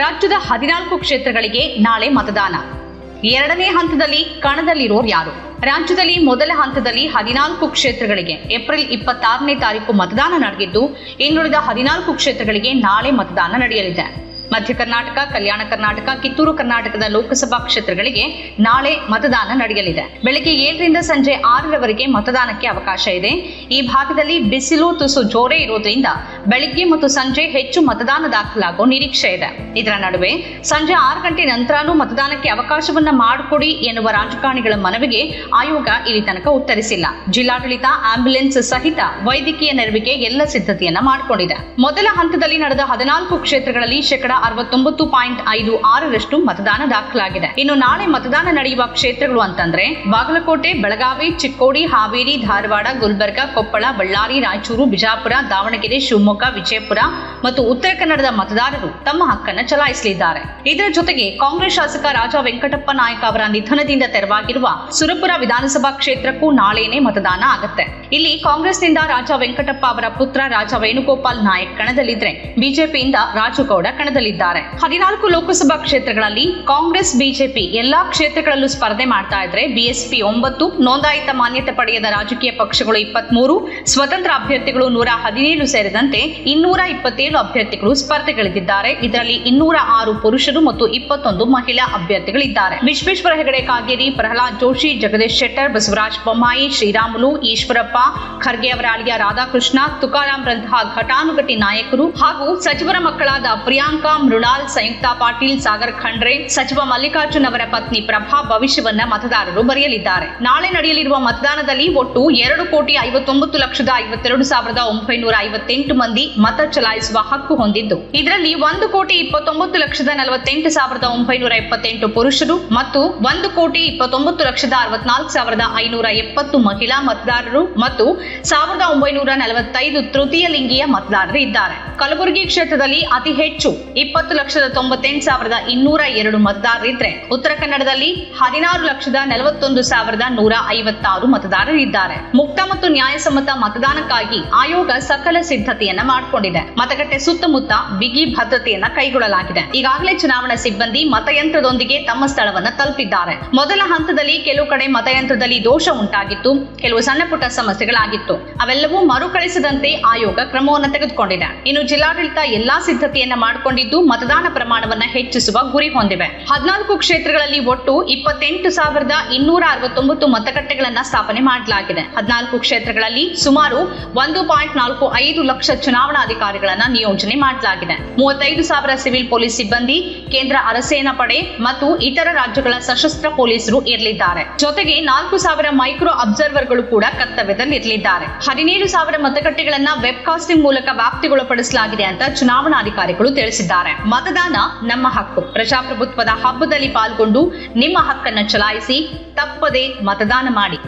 ರಾಜ್ಯದ ಹದಿನಾಲ್ಕು ಕ್ಷೇತ್ರಗಳಿಗೆ ನಾಳೆ ಮತದಾನ. ಎರಡನೇ ಹಂತದಲ್ಲಿ ಕಣದಲ್ಲಿರೋರು ಯಾರು? ರಾಜ್ಯದಲ್ಲಿ ಮೊದಲ ಹಂತದಲ್ಲಿ ಹದಿನಾಲ್ಕು ಕ್ಷೇತ್ರಗಳಿಗೆ ಏಪ್ರಿಲ್ ಇಪ್ಪತ್ತಾರನೇ ತಾರೀಕು ಮತದಾನ ನಡೆದಿದ್ದು, ಇನ್ನುಳಿದ ಹದಿನಾಲ್ಕು ಕ್ಷೇತ್ರಗಳಿಗೆ ನಾಳೆ ಮತದಾನ ನಡೆಯಲಿದೆ. ಮಧ್ಯ ಕರ್ನಾಟಕ, ಕಲ್ಯಾಣ ಕರ್ನಾಟಕ, ಕಿತ್ತೂರು ಕರ್ನಾಟಕದ ಲೋಕಸಭಾ ಕ್ಷೇತ್ರಗಳಿಗೆ ನಾಳೆ ಮತದಾನ ನಡೆಯಲಿದೆ. ಬೆಳಗ್ಗೆ ಏಳರಿಂದ ಸಂಜೆ ಆರರವರೆಗೆ ಮತದಾನಕ್ಕೆ ಅವಕಾಶ ಇದೆ. ಈ ಭಾಗದಲ್ಲಿ ಬಿಸಿಲು, ತುಸು, ಜೋರೇ ಇರುವುದರಿಂದ ಬೆಳಿಗ್ಗೆ ಮತ್ತು ಸಂಜೆ ಹೆಚ್ಚು ಮತದಾನ ದಾಖಲಾಗುವ ನಿರೀಕ್ಷೆ ಇದೆ. ಇದರ ನಡುವೆ ಸಂಜೆ ಆರು ಗಂಟೆ ನಂತರನೂ ಮತದಾನಕ್ಕೆ ಅವಕಾಶವನ್ನ ಮಾಡಿಕೊಡಿ ಎನ್ನುವ ರಾಜಕಾರಣಿಗಳ ಮನವಿಗೆ ಆಯೋಗ ಇಲ್ಲಿ ತನಕ ಉತ್ತರಿಸಿಲ್ಲ. ಜಿಲ್ಲಾಡಳಿತ, ಆಂಬ್ಯುಲೆನ್ಸ್ ಸಹಿತ ವೈದ್ಯಕೀಯ ನೆರವಿಗೆ ಎಲ್ಲ ಸಿದ್ಧತೆಯನ್ನ ಮಾಡಿಕೊಂಡಿದೆ. ಮೊದಲ ಹಂತದಲ್ಲಿ ನಡೆದ ಹದಿನಾಲ್ಕು ಕ್ಷೇತ್ರಗಳಲ್ಲಿ ಶೇಕಡ ಅರವತ್ತೊಂಬತ್ತು ಪಾಯಿಂಟ್ ಐದು ಆರರಷ್ಟು ಮತದಾನ ದಾಖಲಾಗಿದೆ. ಇನ್ನು ನಾಳೆ ಮತದಾನ ನಡೆಯುವ ಕ್ಷೇತ್ರಗಳು ಅಂತಂದ್ರೆ, ಬಾಗಲಕೋಟೆ, ಬೆಳಗಾವಿ, ಚಿಕ್ಕೋಡಿ, ಹಾವೇರಿ, ಧಾರವಾಡ, ಗುಲ್ಬರ್ಗ, ಕೊಪ್ಪಳ, ಬಳ್ಳಾರಿ, ರಾಯಚೂರು, ಬಿಜಾಪುರ, ದಾವಣಗೆರೆ, ಶಿವಮೊಗ್ಗ, ವಿಜಯಪುರ ಮತ್ತು ಉತ್ತರ ಕನ್ನಡದ ಮತದಾರರು ತಮ್ಮ ಹಕ್ಕನ್ನು ಚಲಾಯಿಸಲಿದ್ದಾರೆ. ಇದರ ಜೊತೆಗೆ ಕಾಂಗ್ರೆಸ್ ಶಾಸಕ ರಾಜ ವೆಂಕಟಪ್ಪ ನಾಯಕ ಅವರ ನಿಧನದಿಂದ ತೆರವಾಗಿರುವ ಸುರಪುರ ವಿಧಾನಸಭಾ ಕ್ಷೇತ್ರಕ್ಕೂ ನಾಳೆನೇ ಮತದಾನ ಆಗುತ್ತೆ. ಇಲ್ಲಿ ಕಾಂಗ್ರೆಸ್ನಿಂದ ರಾಜ ವೆಂಕಟಪ್ಪ ಅವರ ಪುತ್ರ ರಾಜ ವೇಣುಗೋಪಾಲ್ ನಾಯಕ್ ಕಣದಲ್ಲಿದ್ರೆ, ಬಿಜೆಪಿಯಿಂದ ರಾಜುಗೌಡ ಕಣದಲ್ಲಿದ್ದಾರೆ. ಹದಿನಾಲ್ಕು ಲೋಕಸಭಾ ಕ್ಷೇತ್ರಗಳಲ್ಲಿ ಕಾಂಗ್ರೆಸ್, ಬಿಜೆಪಿ ಎಲ್ಲಾ ಕ್ಷೇತ್ರಗಳಲ್ಲೂ ಸ್ಪರ್ಧೆ ಮಾಡ್ತಾ ಇದ್ರೆ, ಬಿಎಸ್ಪಿ ಒಂಬತ್ತು, ನೋಂದಾಯಿತ ಮಾನ್ಯತೆ ಪಡೆಯದ ರಾಜಕೀಯ ಪಕ್ಷಗಳು ಇಪ್ಪತ್ಮೂರು, ಸ್ವತಂತ್ರ ಅಭ್ಯರ್ಥಿಗಳು ನೂರ ಹದಿನೇಳು ಸೇರಿದಂತೆ ಇನ್ನೂರ ಇಪ್ಪತ್ತೇಳು ಅಭ್ಯರ್ಥಿಗಳು ಸ್ಪರ್ಧೆಗಳಿದ್ದಾರೆ. ಇದರಲ್ಲಿ ಇನ್ನೂರ ಆರು ಪುರುಷರು ಮತ್ತು ಇಪ್ಪತ್ತೊಂದು ಮಹಿಳಾ ಅಭ್ಯರ್ಥಿಗಳಿದ್ದಾರೆ. ವಿಶ್ವೇಶ್ವರ ಹೆಗಡೆ, ಕಾಗೇರಿ, ಪ್ರಹ್ಲಾದ್ ಜೋಶಿ, ಜಗದೀಶ್ ಶೆಟ್ಟರ್, ಬಸವರಾಜ್ ಬೊಮ್ಮಾಯಿ, ಶ್ರೀರಾಮುಲು, ಈಶ್ವರಪ್ಪ, ಖರ್ಗೆ ಅವರ ಅಳಿಯ ರಾಧಾಕೃಷ್ಣ ತುಕಾರಾಂರಂತಹ ಘಟಾನುಘಟಿ ನಾಯಕರು ಹಾಗೂ ಸಚಿವರ ಮಕ್ಕಳಾದ ಪ್ರಿಯಾಂಕಾ, ಮೃಣಾಲ್, ಸಂಯುಕ್ತ ಪಾಟೀಲ್, ಸಾಗರ್ ಖಂಡ್ರೆ, ಸಚಿವ ಮಲ್ಲಿಕಾರ್ಜುನ್ ಅವರ ಪತ್ನಿ ಪ್ರಭಾ ಭವಿಷ್ಯವನ್ನ ಮತದಾರರು ಬರೆಯಲಿದ್ದಾರೆ. ನಾಳೆ ನಡೆಯಲಿರುವ ಮತದಾನದಲ್ಲಿ ಒಟ್ಟು ಎರಡು ಕೋಟಿ ಐವತ್ತೊಂಬತ್ತು ಲಕ್ಷದ ಐವತ್ತೆರಡು ಸಾವಿರದ ಒಂಬೈನೂರ ಐವತ್ತೆಂಟು ಮಂದಿ ಮತ ಚಲಾಯಿಸುವ ಹಕ್ಕು ಹೊಂದಿದ್ದು. ಇದರಲ್ಲಿ ಒಂದು ಕೋಟಿ ಇಪ್ಪತ್ತೊಂಬತ್ತು ಲಕ್ಷದ ನಲವತ್ತೆಂಟು ಸಾವಿರದ ಒಂಬೈನೂರ ಎಪ್ಪತ್ತೆಂಟು ಪುರುಷರು ಮತ್ತು ಒಂದು ಕೋಟಿ ಇಪ್ಪತ್ತೊಂಬತ್ತು ಲಕ್ಷದ ಅರವತ್ನಾಲ್ಕು ಸಾವಿರದ ಐನೂರ ಎಪ್ಪತ್ತು ಮಹಿಳಾ ಮತದಾರರು ಮತ್ತು ಸಾವಿರದ ಒಂಬೈನೂರ ನಲವತ್ತೈದು ತೃತೀಯ ಲಿಂಗಿಯ ಮತದಾರರು ಇದ್ದಾರೆ. ಕಲಬುರಗಿ ಕ್ಷೇತ್ರದಲ್ಲಿ ಅತಿ ಹೆಚ್ಚು ಇಪ್ಪತ್ತು ಲಕ್ಷದ ತೊಂಬತ್ತೆಂಟು ಸಾವಿರದ ಇನ್ನೂರ ಎರಡು ಮತದಾರರಿದ್ರೆ ಉತ್ತರ ಕನ್ನಡದಲ್ಲಿ ಹದಿನಾರು ಲಕ್ಷದ ನಲವತ್ತೊಂದು ಸಾವಿರದ ನೂರ ಐವತ್ತಾರು ಮತದಾರರಿದ್ದಾರೆ ಮುಕ್ತ ಮತ್ತು ನ್ಯಾಯಸಮ್ಮತ ಮತದಾನಕ್ಕಾಗಿ ಆಯೋಗ ಸಕಲ ಸಿದ್ಧತೆಯನ್ನ ಮಾಡಿಕೊಂಡಿದೆ. ಮತಗಟ್ಟೆ ಸುತ್ತಮುತ್ತ ಬಿಗಿ ಭದ್ರತೆಯನ್ನ ಕೈಗೊಳ್ಳಲಾಗಿದೆ. ಈಗಾಗಲೇ ಚುನಾವಣಾ ಸಿಬ್ಬಂದಿ ಮತಯಂತ್ರದೊಂದಿಗೆ ತಮ್ಮ ಸ್ಥಳವನ್ನ ತಲುಪಿದ್ದಾರೆ. ಮೊದಲ ಹಂತದಲ್ಲಿ ಕೆಲವು ಕಡೆ ಮತಯಂತ್ರದಲ್ಲಿ ದೋಷ ಉಂಟಾಗಿತ್ತು, ಕೆಲವು ಸಣ್ಣ ಪುಟ್ಟ ಸಮಸ್ಯೆಗಳಾಗಿತ್ತು. ಅವೆಲ್ಲವೂ ಮರುಕಳಿಸದಂತೆ ಆಯೋಗ ಕ್ರಮವನ್ನು ತೆಗೆದುಕೊಂಡಿದೆ. ಇನ್ನು ಜಿಲ್ಲಾಡಳಿತ ಎಲ್ಲಾ ಸಿದ್ಧತೆಯನ್ನ ಮಾಡಿಕೊಂಡಿದ್ದು, ಮತದಾನ ಪ್ರಮಾಣವನ್ನ ಹೆಚ್ಚಿಸುವ ಗುರಿ ಹೊಂದಿವೆ. ಹದಿನಾಲ್ಕು ಕ್ಷೇತ್ರಗಳಲ್ಲಿ ಒಟ್ಟು ಇಪ್ಪತ್ತೆಂಟು ಸಾವಿರದ ಇನ್ನೂರ ಅರವತ್ತೊಂಬತ್ತು ಮತಗಟ್ಟೆಗಳನ್ನ ಸ್ಥಾಪನೆ ಮಾಡಲಾಗಿದೆ. ಹದಿನಾಲ್ಕು ಕ್ಷೇತ್ರಗಳಲ್ಲಿ ಸುಮಾರು ಒಂದು ಪಾಯಿಂಟ್ ನಾಲ್ಕು ಐದು ಲಕ್ಷ ಚುನಾವಣಾಧಿಕಾರಿಗಳನ್ನ ನಿಯೋಜನೆ ಮಾಡಲಾಗಿದೆ. ಮೂವತ್ತೈದು ಸಾವಿರ ಸಿವಿಲ್ ಪೊಲೀಸ್ ಸಿಬ್ಬಂದಿ, ಕೇಂದ್ರ ಅರಸೇನಾ ಪಡೆ ಮತ್ತು ಇತರ ರಾಜ್ಯಗಳ ಸಶಸ್ತ್ರ ಪೊಲೀಸರು ಇರಲಿದ್ದಾರೆ. ಜೊತೆಗೆ ನಾಲ್ಕು ಸಾವಿರ ಮೈಕ್ರೋ ಅಬ್ಸರ್ವರ್ಗಳು ಕೂಡ ಕರ್ತವ್ಯದಲ್ಲಿ ಇರಲಿದ್ದಾರೆ ಹದಿನೇಳು ಸಾವಿರ ಮತಗಟ್ಟೆಗಳನ್ನ ವೆಬ್ ಕಾಸ್ಟಿಂಗ್ ಮೂಲಕ ವ್ಯಾಪ್ತಿಗೊಳಪಡಿಸಲಾಗಿದೆ ಅಂತ ಚುನಾವಣಾಧಿಕಾರಿಗಳು ತಿಳಿಸಿದ್ದಾರೆ. ಮತದಾನ ನಮ್ಮ ಹಕ್ಕು. ಪ್ರಜಾಪ್ರಭುತ್ವದ ಹಬ್ಬದಲ್ಲಿ ಪಾಲ್ಗೊಂಡು ನಿಮ್ಮ ಹಕ್ಕನ್ನು ಚಲಾಯಿಸಿ ತಪ್ಪದೆ ಮತದಾನ ಮಾಡಿ.